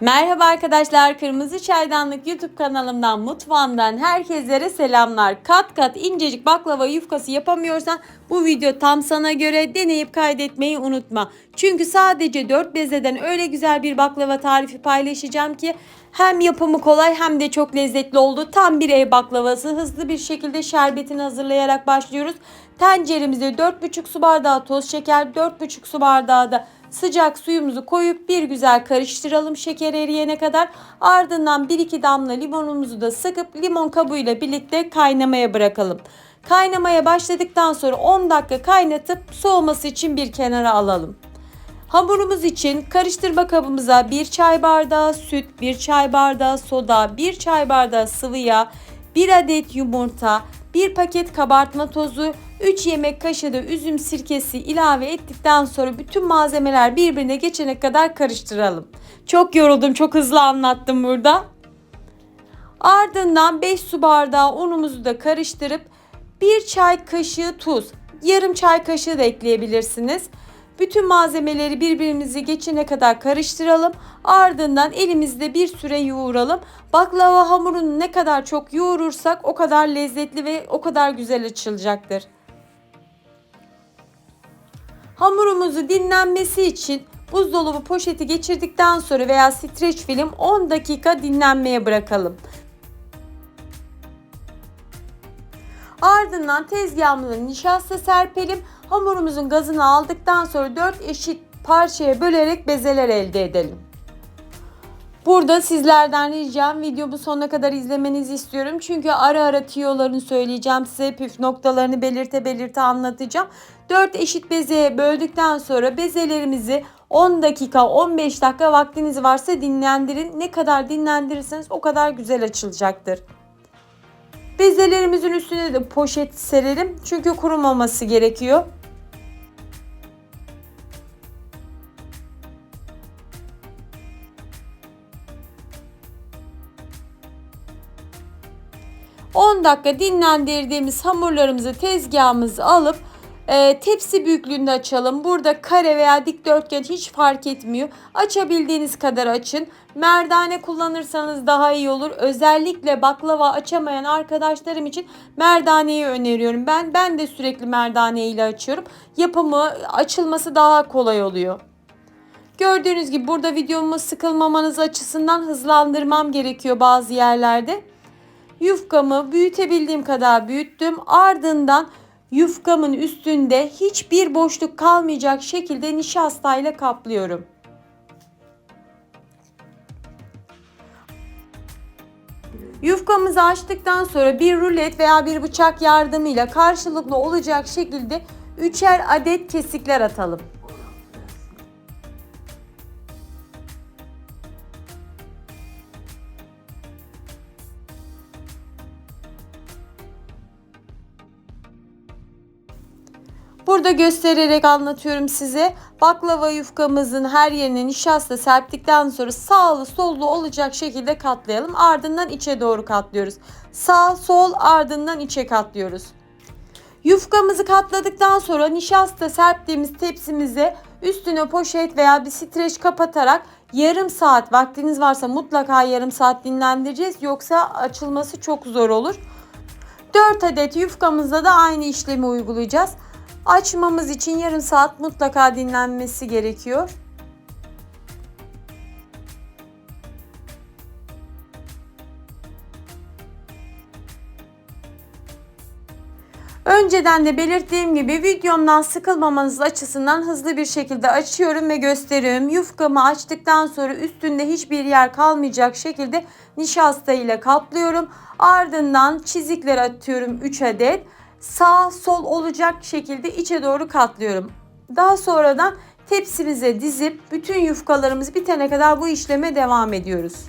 Merhaba arkadaşlar, Kırmızı Çaydanlık YouTube kanalımdan, mutfağımdan herkeslere selamlar. Kat kat incecik baklava yufkası yapamıyorsan bu video tam sana göre deneyip kaydetmeyi unutma. Çünkü sadece 4 bezeden öyle güzel bir baklava tarifi paylaşacağım ki hem yapımı kolay hem de çok lezzetli oldu. Tam bir ev baklavası. Hızlı bir şekilde şerbetini hazırlayarak başlıyoruz. Tenceremize 4,5 su bardağı toz şeker, 4,5 su bardağı da sıcak suyumuzu koyup bir güzel karıştıralım şeker eriyene kadar. Ardından 1-2 damla limonumuzu da sıkıp limon kabuğuyla birlikte kaynamaya bırakalım. Kaynamaya başladıktan sonra 10 dakika kaynatıp soğuması için bir kenara alalım. Hamurumuz için karıştırma kabımıza 1 çay bardağı süt, 1 çay bardağı soda, 1 çay bardağı sıvı yağ, 1 adet yumurta, 1 paket kabartma tozu, 3 yemek kaşığı da üzüm sirkesi ilave ettikten sonra bütün malzemeler birbirine geçene kadar karıştıralım. Çok yoruldum, çok hızlı anlattım burada. Ardından 5 su bardağı unumuzu da karıştırıp 1 çay kaşığı tuz, yarım çay kaşığı da ekleyebilirsiniz. Bütün malzemeleri birbirimizi geçene kadar karıştıralım. Ardından elimizde bir süre yoğuralım. Baklava hamurunu ne kadar çok yoğurursak o kadar lezzetli ve o kadar güzel açılacaktır. Hamurumuzu dinlenmesi için buzdolabı poşeti geçirdikten sonra veya streç film 10 dakika dinlenmeye bırakalım. Ardından tezgahımıza nişasta serpelim. Hamurumuzun gazını aldıktan sonra 4 eşit parçaya bölerek bezeler elde edelim. Burada sizlerden ricam videomu sonuna kadar izlemenizi istiyorum. Çünkü ara ara tiyolarını söyleyeceğim size püf noktalarını belirte belirte anlatacağım. 4 eşit bezeye böldükten sonra bezelerimizi 10 dakika 15 dakika vaktiniz varsa dinlendirin. Ne kadar dinlendirirseniz o kadar güzel açılacaktır. Bezelerimizin üstüne de poşet serelim. Çünkü kurumaması gerekiyor. ...10 dakika dinlendirdiğimiz hamurlarımızı tezgahımıza alıp e, tepsi büyüklüğünde açalım. Burada kare veya dikdörtgen hiç fark etmiyor. Açabildiğiniz kadar açın. Merdane kullanırsanız daha iyi olur. Özellikle baklava açamayan arkadaşlarım için merdaneyi öneriyorum. Ben ben de sürekli merdane ile açıyorum. Yapımı, açılması daha kolay oluyor. Gördüğünüz gibi burada videomu sıkılmamanız açısından hızlandırmam gerekiyor bazı yerlerde. Yufkamı büyütebildiğim kadar büyüttüm. Ardından yufkamın üstünde hiçbir boşluk kalmayacak şekilde nişastayla kaplıyorum. Yufkamızı açtıktan sonra bir rulet veya bir bıçak yardımıyla karşılıklı olacak şekilde üçer adet kesikler atalım. Burada göstererek anlatıyorum size. Baklava yufkamızın her yerine nişasta serptikten sonra sağlı sollu olacak şekilde katlayalım. Ardından içe doğru katlıyoruz. Sağ sol ardından içe katlıyoruz. Yufkamızı katladıktan sonra nişasta serptiğimiz tepsimize üstüne poşet veya bir streç kapatarak yarım saat vaktiniz varsa mutlaka yarım saat dinlendireceğiz. Yoksa açılması çok zor olur. 4 adet yufkamızda da aynı işlemi uygulayacağız. Açmamız için yarım saat mutlaka dinlenmesi gerekiyor. Önceden de belirttiğim gibi videomdan sıkılmamanız açısından hızlı bir şekilde açıyorum ve gösteriyorum. Yufkamı açtıktan sonra üstünde hiçbir yer kalmayacak şekilde nişasta ile kaplıyorum. Ardından çizikler atıyorum 3 adet sağ sol olacak şekilde içe doğru katlıyorum. Daha sonradan tepsimize dizip bütün yufkalarımız bitene kadar bu işleme devam ediyoruz.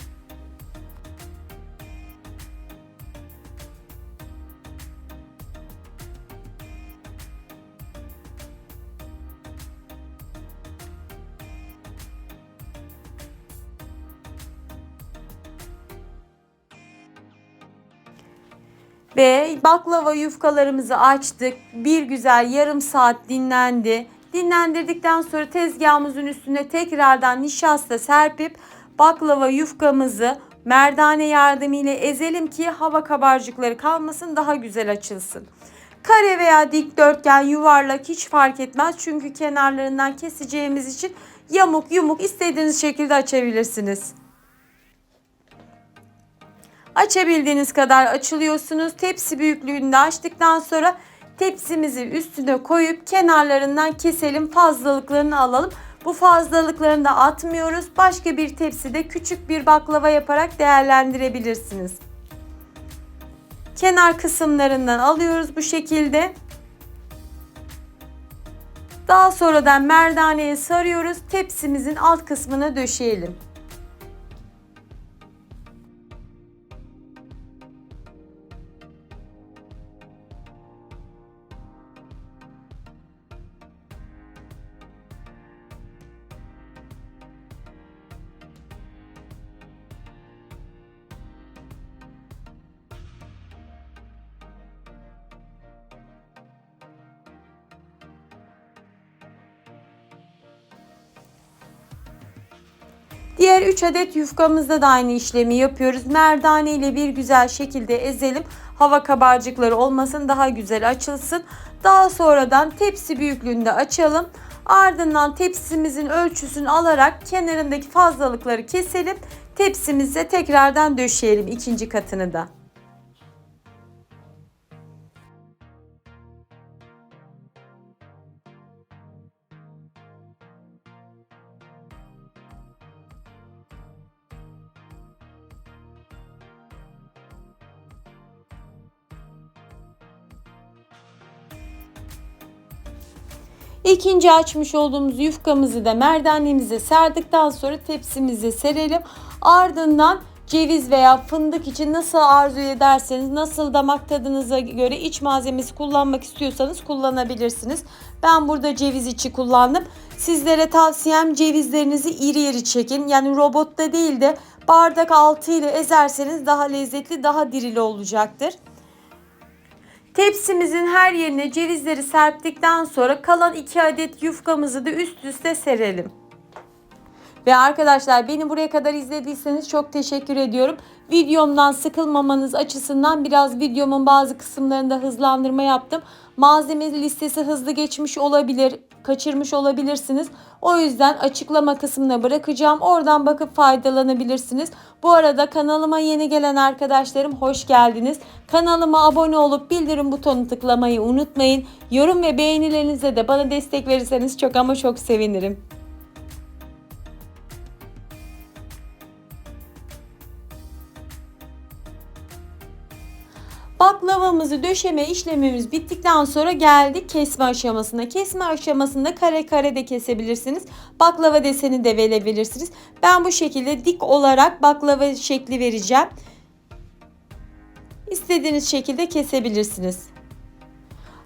Ve baklava yufkalarımızı açtık. Bir güzel yarım saat dinlendi. Dinlendirdikten sonra tezgahımızın üstüne tekrardan nişasta serpip baklava yufkamızı merdane yardımıyla ezelim ki hava kabarcıkları kalmasın daha güzel açılsın. Kare veya dikdörtgen, yuvarlak hiç fark etmez. Çünkü kenarlarından keseceğimiz için yamuk yumuk istediğiniz şekilde açabilirsiniz. Açabildiğiniz kadar açılıyorsunuz. Tepsi büyüklüğünde açtıktan sonra tepsimizi üstüne koyup kenarlarından keselim. Fazlalıklarını alalım. Bu fazlalıklarını da atmıyoruz. Başka bir tepside küçük bir baklava yaparak değerlendirebilirsiniz. Kenar kısımlarından alıyoruz bu şekilde. Daha sonradan merdaneye sarıyoruz. Tepsimizin alt kısmına döşeyelim. Diğer 3 adet yufkamızda da aynı işlemi yapıyoruz. Merdane ile bir güzel şekilde ezelim. Hava kabarcıkları olmasın daha güzel açılsın. Daha sonradan tepsi büyüklüğünde açalım. Ardından tepsimizin ölçüsünü alarak kenarındaki fazlalıkları keselim. Tepsimize tekrardan döşeyelim ikinci katını da. İkinci açmış olduğumuz yufkamızı da merdanemize serdikten sonra tepsimize serelim. Ardından ceviz veya fındık için nasıl arzu ederseniz, nasıl damak tadınıza göre iç malzemesi kullanmak istiyorsanız kullanabilirsiniz. Ben burada ceviz içi kullandım. Sizlere tavsiyem cevizlerinizi iri iri çekin. Yani robotta değil de bardak altı ile ezerseniz daha lezzetli, daha dirili olacaktır. Tepsimizin her yerine cevizleri serptikten sonra kalan 2 adet yufkamızı da üst üste serelim. Ve arkadaşlar beni buraya kadar izlediyseniz çok teşekkür ediyorum. Videomdan sıkılmamanız açısından biraz videomun bazı kısımlarında hızlandırma yaptım. Malzeme listesi hızlı geçmiş olabilir, kaçırmış olabilirsiniz. O yüzden açıklama kısmına bırakacağım. Oradan bakıp faydalanabilirsiniz. Bu arada kanalıma yeni gelen arkadaşlarım hoş geldiniz. Kanalıma abone olup bildirim butonu tıklamayı unutmayın. Yorum ve beğenilerinize de bana destek verirseniz çok ama çok sevinirim. Baklavamızı döşeme işlemimiz bittikten sonra geldik kesme aşamasına. Kesme aşamasında kare kare de kesebilirsiniz. Baklava deseni de verebilirsiniz. Ben bu şekilde dik olarak baklava şekli vereceğim. İstediğiniz şekilde kesebilirsiniz.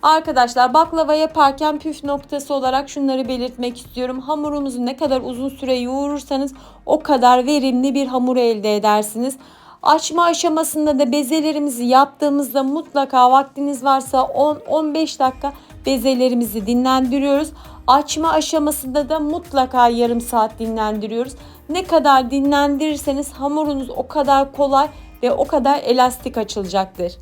Arkadaşlar baklava yaparken püf noktası olarak şunları belirtmek istiyorum. Hamurunuzu ne kadar uzun süre yoğurursanız o kadar verimli bir hamur elde edersiniz. Açma aşamasında da bezelerimizi yaptığımızda mutlaka vaktiniz varsa 10-15 dakika bezelerimizi dinlendiriyoruz. Açma aşamasında da mutlaka yarım saat dinlendiriyoruz. Ne kadar dinlendirirseniz hamurunuz o kadar kolay ve o kadar elastik açılacaktır.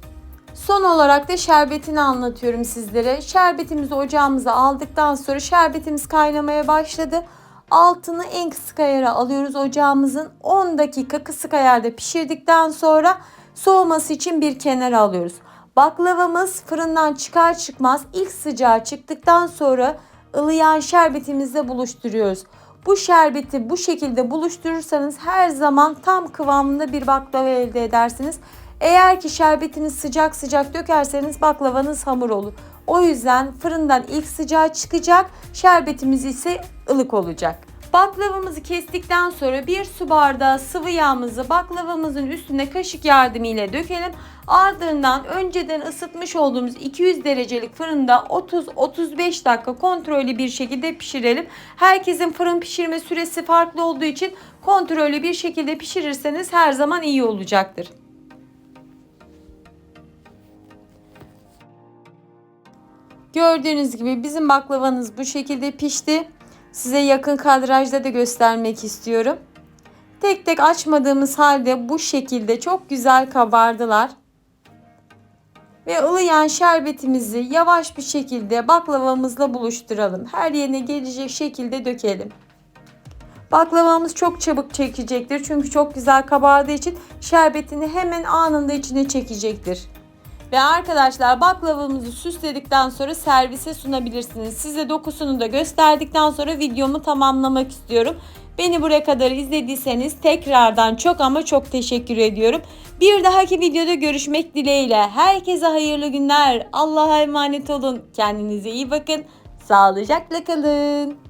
Son olarak da şerbetini anlatıyorum sizlere. Şerbetimizi ocağımıza aldıktan sonra şerbetimiz kaynamaya başladı. Altını en kısık ayara alıyoruz ocağımızın. 10 dakika kısık ayarda pişirdikten sonra soğuması için bir kenara alıyoruz. Baklavamız fırından çıkar çıkmaz ilk sıcağı çıktıktan sonra ılıyan şerbetimizle buluşturuyoruz. Bu şerbeti bu şekilde buluşturursanız her zaman tam kıvamında bir baklava elde edersiniz. Eğer ki şerbetini sıcak sıcak dökerseniz baklavanız hamur olur. O yüzden fırından ilk sıcağı çıkacak, şerbetimiz ise ılık olacak. Baklavamızı kestikten sonra bir su bardağı sıvı yağımızı baklavamızın üstüne kaşık yardımıyla dökelim. Ardından önceden ısıtmış olduğumuz 200 derecelik fırında 30-35 dakika kontrollü bir şekilde pişirelim. Herkesin fırın pişirme süresi farklı olduğu için kontrollü bir şekilde pişirirseniz her zaman iyi olacaktır. Gördüğünüz gibi bizim baklavanız bu şekilde pişti. Size yakın kadrajda da göstermek istiyorum. Tek tek açmadığımız halde bu şekilde çok güzel kabardılar. Ve ılıyan şerbetimizi yavaş bir şekilde baklavamızla buluşturalım. Her yerine gelecek şekilde dökelim. Baklavamız çok çabuk çekecektir. Çünkü çok güzel kabardığı için şerbetini hemen anında içine çekecektir. Ve arkadaşlar baklavamızı süsledikten sonra servise sunabilirsiniz. Size dokusunu da gösterdikten sonra videomu tamamlamak istiyorum. Beni buraya kadar izlediyseniz tekrardan çok ama çok teşekkür ediyorum. Bir dahaki videoda görüşmek dileğiyle. Herkese hayırlı günler. Allah'a emanet olun. Kendinize iyi bakın. Sağlıcakla kalın.